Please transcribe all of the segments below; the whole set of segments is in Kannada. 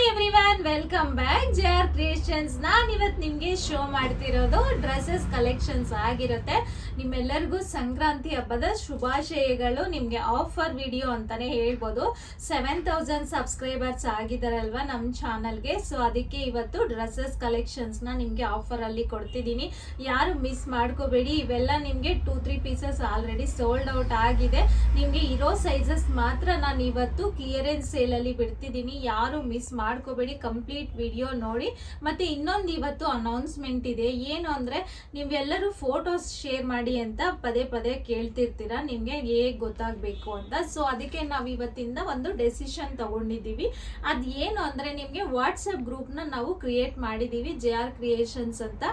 Hi van welcome back J R Creations ನಾನು ಇವತ್ತು ನಿಮಗೆ ಶೋ ಮಾಡ್ತಿರೋದು. ಡ್ರೆಸ್ಸಸ್ ಕಲೆಕ್ಷನ್ಸ್ ಆಗಿರುತ್ತೆ. ನಿಮ್ಮೆಲ್ಲರಿಗೂ ಸಂಕ್ರಾಂತಿ ಹಬ್ಬದ ಶುಭಾಶಯಗಳು. ನಿಮಗೆ ಆಫರ್ ವಿಡಿಯೋ ಅಂತಾನೆ ಹೇಳ್ಬೋದು. ಸೆವೆನ್ ತೌಸಂಡ್ ಸಬ್ಸ್ಕ್ರೈಬರ್ಸ್ ಆಗಿದಾರಲ್ವಾ ನಮ್ಮ ಚಾನಲ್ಗೆ ಸೊ ಅದಕ್ಕೆ ಇವತ್ತು ಡ್ರೆಸ್ಸಸ್ ಕಲೆಕ್ಷನ್ಸ್ನ ನಿಮಗೆ ಆಫರಲ್ಲಿ ಕೊಡ್ತಿದ್ದೀನಿ. ಯಾರು ಮಿಸ್ ಮಾಡ್ಕೋಬೇಡಿ. ಇವೆಲ್ಲ ನಿಮಗೆ two three pieces already sold out ಆಗಿದೆ. ನಿಮಗೆ ಇರೋ ಸೈಜಸ್ ಮಾತ್ರ ನಾನು ಇವತ್ತು ಕ್ಲಿಯರೆನ್ಸ್ ಸೇಲಲ್ಲಿ ಬಿಡ್ತಿದ್ದೀನಿ. ಯಾರು ಮಿಸ್ ಮಾಡ್ಕೋಬೇಡಿ ಕಂಪ್ಲೀಟ್ ವಿಡಿಯೋ ನೋಡಿ. ಮತ್ತೆ ಇನ್ನೊಂದು ಇವತ್ತು ಅನೌನ್ಸ್ಮೆಂಟ್ ಇದೆ. ಏನು ಅಂದರೆ, ನೀವೆಲ್ಲರೂ ಫೋಟೋಸ್ ಶೇರ್ ಮಾಡಿ ಅಂತ ಪದೇ ಪದೇ ಕೇಳ್ತಿರ್ತೀರಾ? ನಿಮಗೆ ಹೇಗೆ ಗೊತ್ತಾಗಬೇಕು ಅಂತ. ಸೊ ಅದಕ್ಕೆ ನಾವು ಇವತ್ತಿಂದ ಒಂದು ಡೆಸಿಷನ್ ತಗೊಂಡಿದ್ದೀವಿ. ಅದು ಏನು ಅಂದರೆ, ನಿಮಗೆ ವಾಟ್ಸಪ್ ಗ್ರೂಪ್ನ ನಾವು ಕ್ರಿಯೇಟ್ ಮಾಡಿದ್ದೀವಿ ಜೆ ಆರ್ ಕ್ರಿಯೇಷನ್ಸ್ ಅಂತ.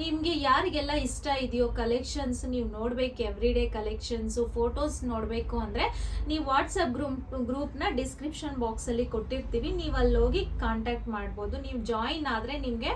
ನಿಮಗೆ ಯಾರಿಗೆಲ್ಲ ಇಷ್ಟ ಇದೆಯೋ ಕಲೆಕ್ಷನ್ಸ್ ನೀವು ನೋಡಬೇಕು ಎವ್ರಿ ಡೇ ಕಲೆಕ್ಷನ್ಸು ಫೋಟೋಸ್ ನೋಡಬೇಕು ಅಂದರೆ ನೀವು ವಾಟ್ಸಪ್ ಗ್ರೂಪ್ ಗ್ರೂಪ್ನ ಡಿಸ್ಕ್ರಿಪ್ಷನ್ ಬಾಕ್ಸಲ್ಲಿ ಕೊಟ್ಟಿರ್ತೀವಿ. ನೀವು ಅಲ್ಲಿ ಹೋಗಿ ಕಾಂಟ್ಯಾಕ್ಟ್ ಮಾಡ್ಬೋದು. ನೀವು ಜಾಯಿನ್ ಆದರೆ ನಿಮಗೆ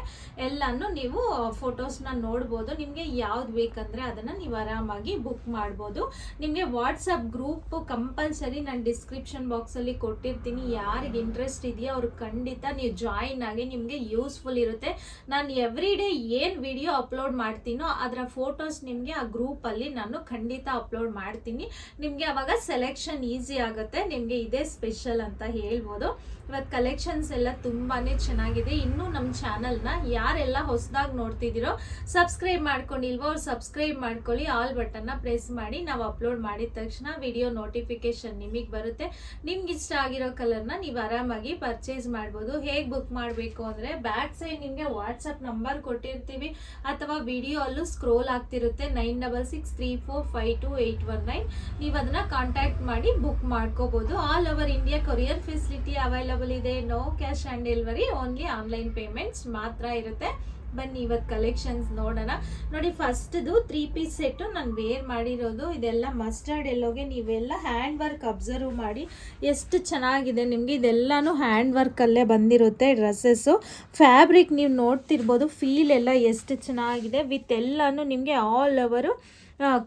ಎಲ್ಲನೂ ನೀವು ಫೋಟೋಸ್ನ ನೋಡ್ಬೋದು. ನಿಮಗೆ ಯಾವ್ದು ಬೇಕಂದರೆ ಅದನ್ನು ನೀವು ಆರಾಮಾಗಿ ಬುಕ್ ಮಾಡ್ಬೋದು. ನಿಮಗೆ ವಾಟ್ಸಪ್ ಗ್ರೂಪ್ ಕಂಪಲ್ಸರಿ ನಾನು ಡಿಸ್ಕ್ರಿಪ್ಷನ್ ಬಾಕ್ಸಲ್ಲಿ ಕೊಟ್ಟಿರ್ತೀನಿ. ಯಾರಿಗೆ ಇಂಟ್ರೆಸ್ಟ್ ಇದೆಯೋ ಅವ್ರಿಗೆ ಖಂಡಿತ ನೀವು ಜಾಯಿನ್ ಆಗಿ ನಿಮಗೆ ಯೂಸ್ಫುಲ್ ಇರುತ್ತೆ. ನಾನು ಎವ್ರಿ ಡೇ ಏನು ವಿಡಿಯೋ ಅಪ್ಲೋಡ್ ಮಾಡ್ತೀನೋ ಅದರ ಫೋಟೋಸ್ ನಿಮಗೆ ಆ ಗ್ರೂಪಲ್ಲಿ ನಾನು ಖಂಡಿತ ಅಪ್ಲೋಡ್ ಮಾಡ್ತೀನಿ. ನಿಮಗೆ ಅವಾಗ ಸೆಲೆಕ್ಷನ್ ಈಸಿ ಆಗುತ್ತೆ. ನಿಮಗೆ ಇದೇ ಸ್ಪೆಷಲ್ ಅಂತ ಹೇಳ್ಬೋದು. ಇವತ್ತು ಕಲೆಕ್ಷನ್ಸ್ ಎಲ್ಲ ತುಂಬಾ ಚೆನ್ನಾಗಿದೆ. ಇನ್ನೂ ನಮ್ಮ ಚಾನಲ್ನ ಯಾರೆಲ್ಲ ಹೊಸದಾಗಿ ನೋಡ್ತಿದ್ದೀರೋ ಸಬ್ಸ್ಕ್ರೈಬ್ ಮಾಡ್ಕೊಂಡಿಲ್ವೋ ಅವ್ರು ಸಬ್ಸ್ಕ್ರೈಬ್ ಮಾಡ್ಕೊಳ್ಳಿ. ಆಲ್ ಬಟನ್ನ ಪ್ರೆಸ್ ಮಾಡಿ. ನಾವು ಅಪ್ಲೋಡ್ ಮಾಡಿದ ತಕ್ಷಣ ವಿಡಿಯೋ ನೋಟಿಫಿಕೇಶನ್ ನಿಮಗೆ ಬರುತ್ತೆ. ನಿಮ್ಗೆ ಇಷ್ಟ ಆಗಿರೋ ಕಲರ್ನ ನೀವು ಆರಾಮಾಗಿ ಪರ್ಚೇಸ್ ಮಾಡ್ಬೋದು. ಹೇಗೆ ಬುಕ್ ಮಾಡಬೇಕು ಅಂದರೆ ಬ್ಯಾಕ್ ಸೈಡ್ ನಿಮಗೆ ವಾಟ್ಸಪ್ ನಂಬರ್ ಕೊಟ್ಟಿರ್ತೀವಿ. ಅಥವಾ ವಿಡಿಯೋ ಅಲ್ಲೂ ಸ್ಕ್ರೋಲ್ ಆಗ್ತಿರುತ್ತೆ nine double six three four five two eight one nine ನೀವು ಅದನ್ನ ಕಾಂಟ್ಯಾಕ್ಟ್ ಮಾಡಿ ಬುಕ್ ಮಾಡ್ಕೋಬಹುದು all over India courier facility available ಇದೆ. No cash on delivery only online payments ಮಾತ್ರ ಇರುತ್ತೆ. ಬನ್ನಿ ಇವತ್ತು ಕಲೆಕ್ಷನ್ಸ್ ನೋಡೋಣ. ನೋಡಿ ಫಸ್ಟ್ದು ತ್ರೀ ಪೀಸ್ ಸೆಟ್ಟು ನಾನು ವೇರ್ ಮಾಡಿರೋದು. ಇದೆಲ್ಲ ಮಸ್ಟರ್ಡ್ ಎಲ್ಲೋಗೆ ನೀವೆಲ್ಲ ಹ್ಯಾಂಡ್ ವರ್ಕ್ ಅಬ್ಸರ್ವ್ ಮಾಡಿ ಎಷ್ಟು ಚೆನ್ನಾಗಿದೆ ನಿಮಗೆ. ಇದೆಲ್ಲನೂ ಹ್ಯಾಂಡ್ ವರ್ಕಲ್ಲೇ ಬಂದಿರುತ್ತೆ ಡ್ರೆಸ್ಸಸ್ಸು ಫ್ಯಾಬ್ರಿಕ್ ನೀವು ನೋಡ್ತಿರ್ಬೋದು ಫೀಲ್ ಎಲ್ಲ ಎಷ್ಟು ಚೆನ್ನಾಗಿದೆ. ವಿತ್ ಎಲ್ಲನೂ ನಿಮಗೆ ಆಲ್ ಓವರು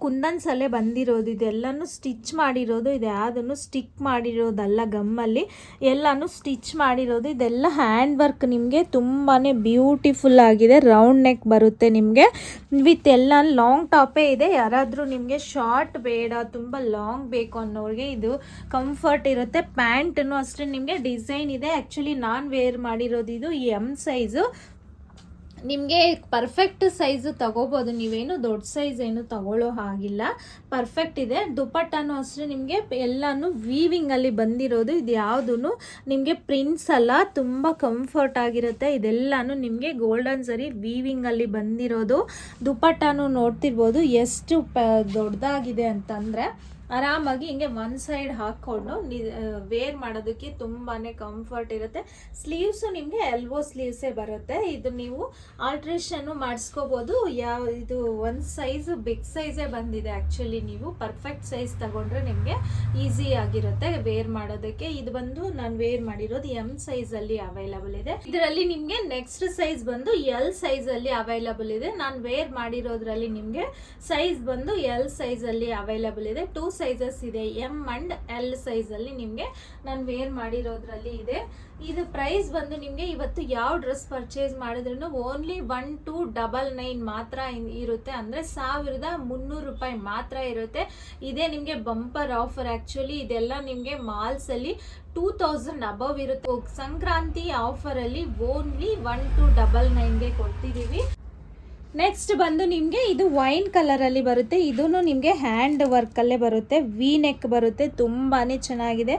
ಕುಂದನ್ಸಲ್ಲೇ ಬಂದಿರೋದು. ಇದೆಲ್ಲನೂ ಸ್ಟಿಚ್ ಮಾಡಿರೋದು. ಇದು ಯಾವುದನ್ನು ಸ್ಟಿಕ್ ಮಾಡಿರೋದಲ್ಲ ಗಮ್ಮಲ್ಲಿ. ಎಲ್ಲನೂ ಸ್ಟಿಚ್ ಮಾಡಿರೋದು. ಇದೆಲ್ಲ ಹ್ಯಾಂಡ್ ವರ್ಕ್ ನಿಮಗೆ ತುಂಬಾ ಬ್ಯೂಟಿಫುಲ್ ಆಗಿದೆ. ರೌಂಡ್ ನೆಕ್ ಬರುತ್ತೆ ನಿಮಗೆ. ವಿತ್ ಎಲ್ಲ ಲಾಂಗ್ ಟಾಪೇ ಇದೆ. ಯಾರಾದರೂ ನಿಮಗೆ ಶಾರ್ಟ್ ಬೇಡ, ತುಂಬ ಲಾಂಗ್ ಬೇಕು ಅನ್ನೋರಿಗೆ ಇದು ಕಂಫರ್ಟ್ ಇರುತ್ತೆ. ಪ್ಯಾಂಟನ್ನು ಅಷ್ಟೇ ನಿಮಗೆ ಡಿಸೈನ್ ಇದೆ. ಆ್ಯಕ್ಚುಲಿ ನಾನು ವೇರ್ ಮಾಡಿರೋದು ಇದು ಎಂ ಸೈಜು ನಿಮಗೆ ಪರ್ಫೆಕ್ಟ್ ಸೈಜು ತಗೋಬೋದು. ನೀವೇನು ದೊಡ್ಡ ಸೈಜ್ ಏನು ತಗೊಳ್ಳೋ ಹಾಗಿಲ್ಲ. ಪರ್ಫೆಕ್ಟ್ ಇದೆ. ದುಪಟ್ಟನೂ ಅಷ್ಟೇ ನಿಮಗೆ ಎಲ್ಲನೂ ವೀವಿಂಗಲ್ಲಿ ಬಂದಿರೋದು. ಇದು ಯಾವುದೂ ನಿಮಗೆ ಪ್ರಿಂಟ್ಸ್ ಅಲ್ಲ, ತುಂಬ ಕಂಫರ್ಟ್ ಆಗಿರುತ್ತೆ. ಇದೆಲ್ಲನೂ ನಿಮಗೆ ಗೋಲ್ಡನ್ ಸರಿ ವೀವಿಂಗಲ್ಲಿ ಬಂದಿರೋದು. ದುಪಟ್ಟನೂ ನೋಡ್ತಿರ್ಬೋದು. ಎಷ್ಟು ದೊಡ್ಡದಾಗಿದೆ ಅಂತಂದರೆ ಆರಾಮಾಗಿ ಹಿಂಗೆ ಒನ್ ಸೈಡ್ ಹಾಕ್ಕೊಂಡು ವೇರ್ ಮಾಡೋದಕ್ಕೆ ತುಂಬಾ ಕಂಫರ್ಟ್ ಇರುತ್ತೆ. ಸ್ಲೀವ್ಸು ನಿಮಗೆ ಎಲ್ಬೋ ಸ್ಲೀವ್ಸೇ ಬರುತ್ತೆ. ಇದು ನೀವು ಆಲ್ಟ್ರೇಷನ್ನು ಮಾಡಿಸ್ಕೋಬೋದು. ಯಾವ ಇದು ಒಂದು ಸೈಜ್ ಬಿಗ್ ಸೈಜೇ ಬಂದಿದೆ ಆ್ಯಕ್ಚುಲಿ ನೀವು. ಪರ್ಫೆಕ್ಟ್ ಸೈಜ್ ತಗೊಂಡ್ರೆ ನಿಮಗೆ ಈಸಿ ಆಗಿರುತ್ತೆ ವೇರ್ ಮಾಡೋದಕ್ಕೆ. ಇದು ಬಂದು ನಾನು ವೇರ್ ಮಾಡಿರೋದು ಎಂ ಸೈಜಲ್ಲಿ ಅವೈಲಬಲ್ ಇದೆ. ಇದರಲ್ಲಿ ನಿಮಗೆ ನೆಕ್ಸ್ಟ್ ಸೈಜ್ ಬಂದು ಎಲ್ ಸೈಜಲ್ಲಿ ಅವೈಲಬಲ್ ಇದೆ. ನಾನು ವೇರ್ ಮಾಡಿರೋದ್ರಲ್ಲಿ ನಿಮಗೆ ಸೈಜ್ ಬಂದು ಎಲ್ ಸೈಜಲ್ಲಿ ಅವೈಲಬಲ್ ಇದೆ. ಟೂ ಸೈಜಸ್ ಇದೆ. ಎಂ ಅಂಡ್ ಎಲ್ ಸೈಜಲ್ಲಿ ನಿಮಗೆ ನಾನು ವೇರ್ ಮಾಡಿರೋದ್ರಲ್ಲಿ ಇದೆ. ಇದು ಪ್ರೈಸ್ ಬಂದು ನಿಮಗೆ ಇವತ್ತು ಯಾವ ಡ್ರೆಸ್ ಪರ್ಚೇಸ್ ಮಾಡಿದ್ರು only one two double nine ಮಾತ್ರ ಇರುತ್ತೆ. ಅಂದರೆ ಸಾವಿರದ ಮುನ್ನೂರು ರೂಪಾಯಿ ಮಾತ್ರ ಇರುತ್ತೆ. ಇದೇ ನಿಮಗೆ ಬಂಪರ್ ಆಫರ್ ಆ್ಯಕ್ಚುಲಿ ಇದೆಲ್ಲ ನಿಮಗೆ ಮಾಲ್ಸಲ್ಲಿ ಟೂ ತೌಸಂಡ್ ಅಬವ್ ಇರುತ್ತೆ. ಸಂಕ್ರಾಂತಿ ಆಫರಲ್ಲಿ ಓನ್ಲಿ ಒನ್ ಟು ಡಬಲ್ ನೈನ್ಗೆ ಕೊಡ್ತಿದ್ದೀವಿ ನೆಕ್ಸ್ಟ್ ಬಂದು ನಿಮಗೆ ಇದು ವೈನ್ ಕಲರಲ್ಲಿ ಬರುತ್ತೆ. ಇದೂ ನಿಮಗೆ ಹ್ಯಾಂಡ್ ವರ್ಕಲ್ಲೇ ಬರುತ್ತೆ. ವಿ ನೆಕ್ ಬರುತ್ತೆ. ತುಂಬಾ ಚೆನ್ನಾಗಿದೆ.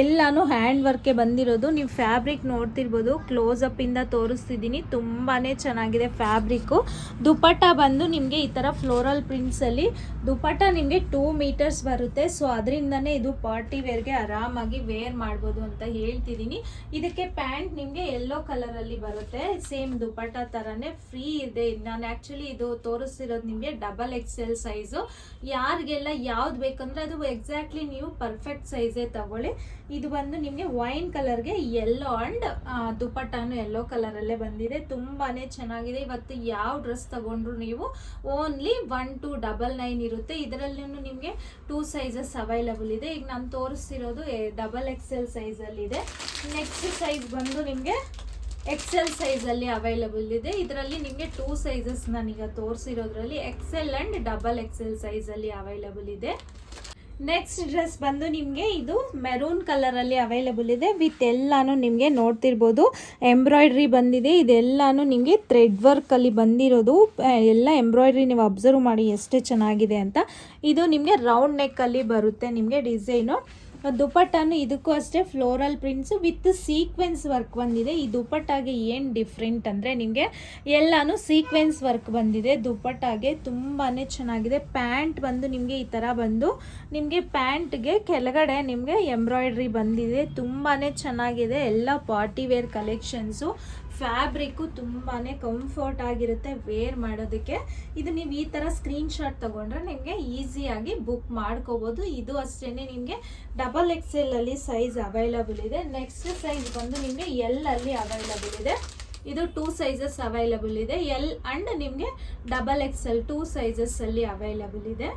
ಎಲ್ಲನೂ ಹ್ಯಾಂಡ್ ವರ್ಕೆ ಬಂದಿರೋದು. ನೀವು ಫ್ಯಾಬ್ರಿಕ್ ನೋಡ್ತಿರ್ಬೋದು. ಕ್ಲೋಸಪ್ಪಿಂದ ತೋರಿಸ್ತಿದ್ದೀನಿ. ತುಂಬಾ ಚೆನ್ನಾಗಿದೆ ಫ್ಯಾಬ್ರಿಕ್ಕು ದುಪಟ್ಟ ಬಂದು ನಿಮಗೆ ಈ ಥರ ಫ್ಲೋರಲ್ ಪ್ರಿಂಟ್ಸಲ್ಲಿ ದುಪಟ್ಟ ನಿಮಗೆ ಟೂ ಮೀಟರ್ಸ್ ಬರುತ್ತೆ. ಸೊ ಅದರಿಂದನೇ ಇದು ಪಾರ್ಟಿ ವೇರ್ಗೆ ಆರಾಮಾಗಿ ವೇರ್ ಮಾಡ್ಬೋದು ಅಂತ ಹೇಳ್ತಿದ್ದೀನಿ. ಇದಕ್ಕೆ ಪ್ಯಾಂಟ್ ನಿಮಗೆ ಯೆಲ್ಲೋ ಕಲರಲ್ಲಿ ಬರುತ್ತೆ. ಸೇಮ್ ದುಪಟ್ಟ ಥರನೇ ಫ್ರೀ ಇದೆ. ನಾನು ಆ್ಯಕ್ಚುಲಿ ಇದು ತೋರಿಸ್ತಿರೋದು ನಿಮಗೆ ಡಬಲ್ ಎಕ್ಸೆಲ್ ಸೈಜು ಯಾರಿಗೆಲ್ಲ ಯಾವ್ದು ಬೇಕಂದ್ರೆ ಅದು ಎಕ್ಸಾಕ್ಟ್ಲಿ ನೀವು ಪರ್ಫೆಕ್ಟ್ ಸೈಜೇ ತಗೊಳ್ಳಿ. ಇದು ಬಂದು ನಿಮಗೆ ವೈನ್ ಕಲರ್ಗೆ ಯೆಲ್ಲೋ ಆ್ಯಂಡ್ ದುಪಟ್ಟಾನು ಯೆಲ್ಲೋ ಕಲರಲ್ಲೇ ಬಂದಿದೆ. ತುಂಬಾ ಚೆನ್ನಾಗಿದೆ. ಇವತ್ತು ಯಾವ ಡ್ರೆಸ್ ತಗೊಂಡ್ರು ನೀವು only one two double nine ಇರುತ್ತೆ. ಇದರಲ್ಲೂ ನಿಮಗೆ ಟೂ ಸೈಜಸ್ ಅವೈಲಬಲ್ ಇದೆ. ಈಗ ನಾನು ತೋರಿಸ್ತಿರೋದು ಡಬಲ್ ಎಕ್ಸೆಲ್ ಸೈಜಲ್ಲಿದೆ ನೆಕ್ಸ್ಟ್ ಸೈಜ್ ಬಂದು ನಿಮಗೆ ಎಕ್ಸೆಲ್ ಸೈಜಲ್ಲಿ ಅವೈಲಬಲ್ ಇದೆ. ಇದರಲ್ಲಿ ನಿಮಗೆ ಟೂ ಸೈಜಸ್ ನಾನೀಗ ತೋರಿಸಿರೋದ್ರಲ್ಲಿ ಎಕ್ಸೆಲ್ ಆ್ಯಂಡ್ ಡಬಲ್ ಎಕ್ಸೆಲ್ ಸೈಜಲ್ಲಿ ಅವೈಲಬಲ್ ಇದೆ. ನೆಕ್ಸ್ಟ್ ಡ್ರೆಸ್ ಬಂದು ನಿಮಗೆ ಇದು ಮೆರೂನ್ ಕಲರಲ್ಲಿ ಅವೈಲಬಲ್ ಇದೆ. ವಿತ್ ಎಲ್ಲಾನು ನಿಮಗೆ ನೋಡ್ತಿರ್ಬೋದು. ಎಂಬ್ರಾಯ್ಡ್ರಿ ಬಂದಿದೆ. ಇದೆಲ್ಲಾನು ನಿಮಗೆ ಥ್ರೆಡ್ ವರ್ಕಲ್ಲಿ ಬಂದಿರೋದು. ಎಲ್ಲ ಎಂಬ್ರಾಯ್ಡ್ರಿ ನೀವು ಅಬ್ಸರ್ವ್ ಮಾಡಿ ಎಷ್ಟು ಚೆನ್ನಾಗಿದೆ ಅಂತ. ಇದು ನಿಮಗೆ ರೌಂಡ್ ನೆಕ್ಕಲ್ಲಿ ಬರುತ್ತೆ ನಿಮಗೆ ಡಿಸೈನು ದುಪಟ್ಟಾನು ಇದಕ್ಕೂ ಅಷ್ಟೇ floral prints with sequence work ಬಂದಿದೆ. ಈ ದುಪಟ್ಟಾಗೆ ಏನು ಡಿಫ್ರೆಂಟ್ ಅಂದರೆ ನಿಮಗೆ ಎಲ್ಲಾನು ಸೀಕ್ವೆನ್ಸ್ ವರ್ಕ್ ಬಂದಿದೆ. ದುಪಟ್ಟಾಗೆ ತುಂಬಾ ಚೆನ್ನಾಗಿದೆ. ಪ್ಯಾಂಟ್ ಬಂದು ನಿಮಗೆ ಈ ಥರ ಬಂದು ನಿಮಗೆ ಪ್ಯಾಂಟ್ಗೆ ಕೆಳಗಡೆ ನಿಮಗೆ ಎಂಬ್ರಾಯ್ಡ್ರಿ ಬಂದಿದೆ. ತುಂಬಾ ಚೆನ್ನಾಗಿದೆ. ಎಲ್ಲ ಪಾರ್ಟಿ ವೇರ್ ಕಲೆಕ್ಷನ್ಸು ಫ್ಯಾಬ್ರಿಕ್ಕು ತುಂಬಾ ಕಂಫರ್ಟ್ ಆಗಿರುತ್ತೆ ವೇರ್ ಮಾಡೋದಕ್ಕೆ. ಇದು ನೀವು ಈ ಥರ ಸ್ಕ್ರೀನ್ ಶಾಟ್ ತೊಗೊಂಡ್ರೆ ನಿಮಗೆ ಈಸಿಯಾಗಿ ಬುಕ್ ಮಾಡ್ಕೋಬೋದು. ಇದು ಅಷ್ಟೇ ನಿಮಗೆ ಡಬಲ್ ಎಕ್ಸೆಲ್ ಅಲ್ಲಿ ಸೈಜ್ ಅವೈಲಬಲ್ ಇದೆ. ನೆಕ್ಸ್ಟ್ ಸೈಜ್ ಬಂದು ನಿಮಗೆ ಎಲ್ ಅಲ್ಲಿ ಅವೈಲಬಲ್ ಇದೆ. ಇದು ಟೂ ಸೈಜಸ್ ಅವೈಲಬಲ್ ಇದೆ. ಎಲ್ ಅಂಡ್ ನಿಮಗೆ ಡಬಲ್ ಎಕ್ಸೆಲ್ ಟೂ ಸೈಜಸ್ ಅಲ್ಲಿ ಅವೈಲಬಲ್ ಇದೆ.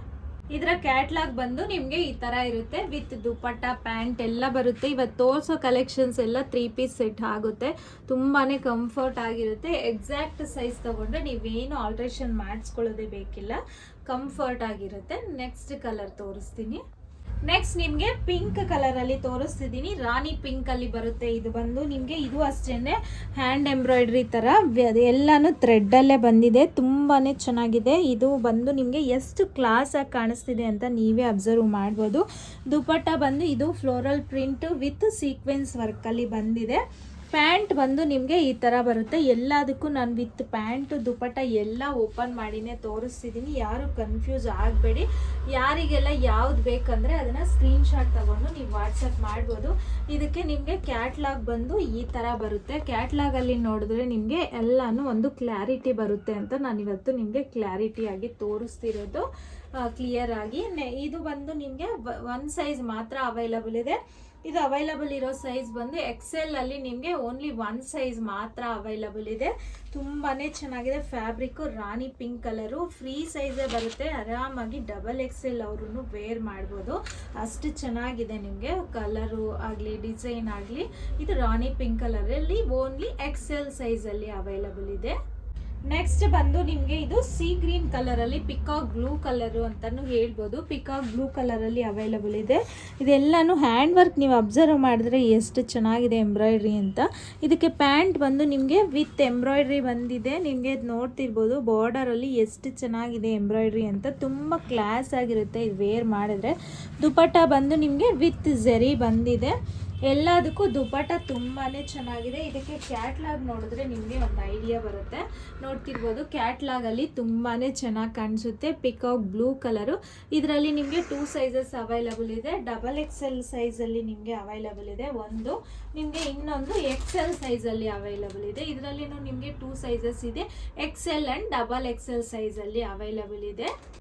ಇದರ ಕ್ಯಾಟ್ಲಾಗ್ ಬಂದು ನಿಮಗೆ ಈ ಥರ ಇರುತ್ತೆ. ವಿತ್ ದುಪ್ಪಟ್ಟ ಪ್ಯಾಂಟ್ ಎಲ್ಲ ಬರುತ್ತೆ. ಇವತ್ತು ತೋರಿಸೋ ಕಲೆಕ್ಷನ್ಸ್ ಎಲ್ಲ ತ್ರೀ ಪೀಸ್ ಸೆಟ್ ಆಗುತ್ತೆ. ತುಂಬಾ ಕಂಫರ್ಟ್ ಆಗಿರುತ್ತೆ. ಎಕ್ಸಾಕ್ಟ್ ಸೈಜ್ ತೊಗೊಂಡ್ರೆ ನೀವೇನು ಆಲ್ಟ್ರೇಷನ್ ಮಾಡಿಸ್ಕೊಳ್ಳೋದೇ ಬೇಕಿಲ್ಲ. ಕಂಫರ್ಟ್ ಆಗಿರುತ್ತೆ. ನೆಕ್ಸ್ಟ್ ಕಲರ್ ತೋರಿಸ್ತೀನಿ. ನೆಕ್ಸ್ಟ್ ನಿಮಗೆ ಪಿಂಕ್ ಕಲರಲ್ಲಿ ತೋರಿಸ್ತಿದ್ದೀನಿ ರಾಣಿ ಪಿಂಕ್ ಅಲ್ಲಿ ಬರುತ್ತೆ. ಇದು ಬಂದು ನಿಮಗೆ ಇದು ಅಷ್ಟೇನೆ ಹ್ಯಾಂಡ್ ಎಂಬ್ರಾಯ್ಡ್ರಿ ಎಲ್ಲಾನು ಥ್ರೆಡ್ ಅಲ್ಲೇ ಬಂದಿದೆ. ತುಂಬಾ ಚೆನ್ನಾಗಿದೆ. ಇದು ಬಂದು ನಿಮಗೆ ಎಷ್ಟು ಕ್ಲಾಸಾಗಿ ಕಾಣಿಸ್ತಿದೆ ಅಂತ ನೀವೇ ಅಬ್ಸರ್ವ್ ಮಾಡ್ಬೋದು. ದುಪಟ್ಟ ಬಂದು ಇದು ಫ್ಲೋರಲ್ ಪ್ರಿಂಟ್ ವಿತ್ ಸೀಕ್ವೆನ್ಸ್ ವರ್ಕಲ್ಲಿ ಬಂದಿದೆ. ಪ್ಯಾಂಟ್ ಬಂದು ನಿಮಗೆ ಈ ಥರ ಬರುತ್ತೆ. ಎಲ್ಲದಕ್ಕೂ ನಾನು ವಿತ್ ಪ್ಯಾಂಟು, ದುಪಟ್ಟ ಎಲ್ಲ ಓಪನ್ ಮಾಡಿನೇ ತೋರಿಸ್ತಿದ್ದೀನಿ ಯಾರು ಕನ್ಫ್ಯೂಸ್ ಆಗಬೇಡಿ. ಯಾರಿಗೆಲ್ಲ ಯಾವ್ದು ಬೇಕಂದರೆ ಅದನ್ನು ಸ್ಕ್ರೀನ್ಶಾಟ್ ತಗೊಂಡು ನೀವು ವಾಟ್ಸಪ್ ಮಾಡ್ಬೋದು. ಇದಕ್ಕೆ ನಿಮಗೆ ಕ್ಯಾಟ್ಲಾಗ್ ಬಂದು ಈ ಥರ ಬರುತ್ತೆ. ಕ್ಯಾಟ್ಲಾಗಲ್ಲಿ ನೋಡಿದ್ರೆ ನಿಮಗೆ ಎಲ್ಲನೂ ಒಂದು ಕ್ಲಾರಿಟಿ ಬರುತ್ತೆ ಅಂತ ನಾನು ಇವತ್ತು ನಿಮಗೆ ಕ್ಲಾರಿಟಿಯಾಗಿ ತೋರಿಸ್ತಿರೋದು ಕ್ಲಿಯರ್ ಆಗಿ. ಇದು ಬಂದು ನಿಮಗೆ ಒನ್ ಸೈಜ್ ಮಾತ್ರ ಅವೈಲಬಲ್ ಇದೆ. ಇದು ಅವೈಲಬಲ್ ಇರೋ ಸೈಜ್ ಬಂದು ಎಕ್ಸೆಲ್ ಅಲ್ಲಿ ನಿಮಗೆ ಓನ್ಲಿ ಒನ್ ಸೈಜ್ ಮಾತ್ರ ಅವೈಲಬಲ್ ಇದೆ. ತುಂಬಾನೇ ಚೆನ್ನಾಗಿದೆ. Fabric rani pink colour free size ಬರುತ್ತೆ. ಆರಾಮಾಗಿ ಡಬಲ್ ಎಕ್ಸೆಲ್ ಅವರು ವೇರ್ ಮಾಡ್ಬೋದು. ಅಷ್ಟು ಚೆನ್ನಾಗಿದೆ ನಿಮಗೆ. ಕಲರು ಆಗಲಿ ಡಿಸೈನ್ ಆಗಲಿ, ಇದು ರಾಣಿ ಪಿಂಕ್ ಕಲರಲ್ಲಿ ಓನ್ಲಿ ಎಕ್ಸೆಲ್ ಸೈಜಲ್ಲಿ ಅವೈಲಬಲ್ ಇದೆ. ನೆಕ್ಸ್ಟ್ ಬಂದು ನಿಮಗೆ ಇದು ಸಿ ಗ್ರೀನ್ ಕಲರಲ್ಲಿ ಪಿಕಾಕ್ ಬ್ಲೂ ಕಲರು ಅಂತಲೂ ಹೇಳ್ಬೋದು. ಪಿಕಾಕ್ ಬ್ಲೂ ಕಲರಲ್ಲಿ ಅವೈಲಬಲ್ ಇದೆ. ಇದೆಲ್ಲಾನು ಹ್ಯಾಂಡ್ ವರ್ಕ್ ನೀವು ಅಬ್ಸರ್ವ್ ಮಾಡಿದ್ರೆ ಎಷ್ಟು ಚೆನ್ನಾಗಿದೆ ಎಂಬ್ರಾಯ್ಡ್ರಿ ಅಂತ. ಇದಕ್ಕೆ ಪ್ಯಾಂಟ್ ಬಂದು ನಿಮಗೆ ವಿತ್ ಎಂಬ್ರಾಯ್ಡ್ರಿ ಬಂದಿದೆ. ನಿಮಗೆ ನೋಡ್ತಿರ್ಬೋದು. ಬಾರ್ಡರಲ್ಲಿ ಎಷ್ಟು ಚೆನ್ನಾಗಿದೆ ಎಂಬ್ರಾಯ್ಡ್ರಿ ಅಂತ ತುಂಬ ಕ್ಲಾಸ್ ಆಗಿರುತ್ತೆ. ಇದು ವೇರ್ ಮಾಡಿದ್ರೆ. ದುಪಟ್ಟ ಬಂದು ನಿಮಗೆ ವಿತ್ ಝೆರಿ ಬಂದಿದೆ. ಎಲ್ಲದಕ್ಕೂ ದುಪ್ಪಟ್ಟ ತುಂಬಾ ಚೆನ್ನಾಗಿದೆ. ಇದಕ್ಕೆ ಕ್ಯಾಟ್ಲಾಗ್ ನೋಡಿದ್ರೆ ನಿಮಗೆ ಒಂದು ಐಡಿಯಾ ಬರುತ್ತೆ. ನೋಡ್ತಿರ್ಬೋದು, ಕ್ಯಾಟ್ಲಾಗಲ್ಲಿ ತುಂಬಾ ಚೆನ್ನಾಗಿ ಕಾಣಿಸುತ್ತೆ. Peacock blue colour. ಇದರಲ್ಲಿ ನಿಮಗೆ ಟೂ ಸೈಜಸ್ ಅವೈಲಬಲ್ ಇದೆ. ಡಬಲ್ ಎಕ್ಸೆಲ್ ಸೈಜಲ್ಲಿ ನಿಮಗೆ ಅವೈಲಬಲ್ ಇದೆ. ಒಂದು, ನಿಮಗೆ ಇನ್ನೊಂದು ಎಕ್ಸೆಲ್ ಸೈಜಲ್ಲಿ ಅವೈಲಬಲ್ ಇದೆ. ಇದರಲ್ಲಿನೂ ನಿಮಗೆ ಟೂ ಸೈಜಸ್ ಇದೆ. ಎಕ್ಸೆಲ್ ಆ್ಯಂಡ್ ಡಬಲ್ ಎಕ್ಸೆಲ್ ಸೈಜಲ್ಲಿ ಅವೈಲಬಲ್ ಇದೆ.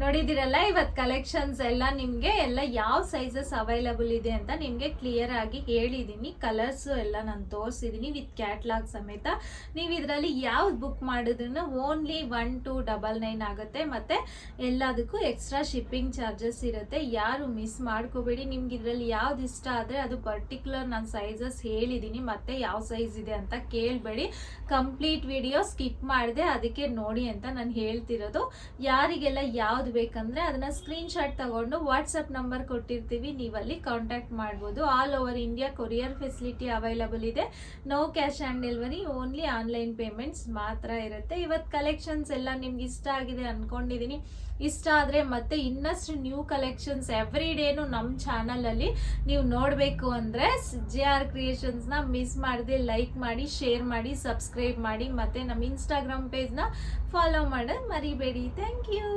ನೋಡಿದಿರಲ್ಲ ಇವತ್ತು ಕಲೆಕ್ಷನ್ಸ್ ಎಲ್ಲ ನಿಮಗೆ, ಎಲ್ಲ ಯಾವ ಸೈಜಸ್ ಅವೈಲಬಲ್ ಇದೆ ಅಂತ ನಿಮಗೆ ಕ್ಲಿಯರ್ ಆಗಿ ಹೇಳಿದ್ದೀನಿ ಕಲರ್ಸ್ ಎಲ್ಲ ನಾನು ತೋರಿಸಿದ್ದೀನಿ ವಿತ್ ಕ್ಯಾಟ್ಲಾಗ್ ಸಮೇತ. ನೀವು ಇದರಲ್ಲಿ ಯಾವ್ದು ಬುಕ್ ಮಾಡಿದ್ರು only one two double nine ಆಗುತ್ತೆ. ಮತ್ತು ಎಲ್ಲದಕ್ಕೂ ಎಕ್ಸ್ಟ್ರಾ ಶಿಪ್ಪಿಂಗ್ ಚಾರ್ಜಸ್ ಇರುತ್ತೆ. ಯಾರು ಮಿಸ್ ಮಾಡ್ಕೋಬೇಡಿ. ನಿಮ್ಗೆ ಇದರಲ್ಲಿ ಯಾವ್ದು ಇಷ್ಟ ಆದರೆ ಅದು ಪರ್ಟಿಕ್ಯುಲರ್ ನಾನು ಸೈಜಸ್ ಹೇಳಿದ್ದೀನಿ ಮತ್ತೆ ಯಾವ ಸೈಜ್ ಇದೆ ಅಂತ ಕೇಳಬೇಡಿ. ಕಂಪ್ಲೀಟ್ ವಿಡಿಯೋ ಸ್ಕಿಪ್ ಮಾಡಿದೆ ಅದಕ್ಕೆ ನೋಡಿ ಅಂತ ನಾನು ಹೇಳ್ತಿರೋದು. ಯಾರಿಗೆಲ್ಲ ಯಾವ್ದು ಬೇಕಂದ್ರೆ ಅದನ್ನ ಸ್ಕ್ರೀನ್ಶಾಟ್ ತಗೊಂಡು ವಾಟ್ಸಪ್ ನಂಬರ್ ಕೊಟ್ಟಿರ್ತೀವಿ, ನೀವಲ್ಲಿ ಕಾಂಟ್ಯಾಕ್ಟ್ ಮಾಡ್ಬೋದು. All over India courier facility available ಇದೆ. No cash and delivery only online payments ಮಾತ್ರ ಇರುತ್ತೆ. ಇವತ್ತು ಕಲೆಕ್ಷನ್ಸ್ ಎಲ್ಲ ನಿಮ್ಗೆ ಇಷ್ಟ ಆಗಿದೆ ಅಂದ್ಕೊಂಡಿದ್ದೀನಿ ಇಷ್ಟ ಆದರೆ ಮತ್ತೆ ಇನ್ನಷ್ಟು ನ್ಯೂ ಕಲೆಕ್ಷನ್ಸ್ ಎವ್ರಿ ಡೇನು ನಮ್ಮ ಚಾನಲಲ್ಲಿ ನೀವು ನೋಡಬೇಕು ಅಂದರೆ ಜೆ ಆರ್ ಕ್ರಿಯೇಷನ್ಸ್ನ ಮಿಸ್ ಮಾಡದೆ ಲೈಕ್ ಮಾಡಿ ಶೇರ್ ಮಾಡಿ ಸಬ್ಸ್ಕ್ರೈಬ್ ಮಾಡಿ, ಮತ್ತು ನಮ್ಮ ಇನ್ಸ್ಟಾಗ್ರಾಮ್ ಪೇಜ್ನ ಫಾಲೋ ಮಾಡೋದು ಮರಿಬೇಡಿ. Thank you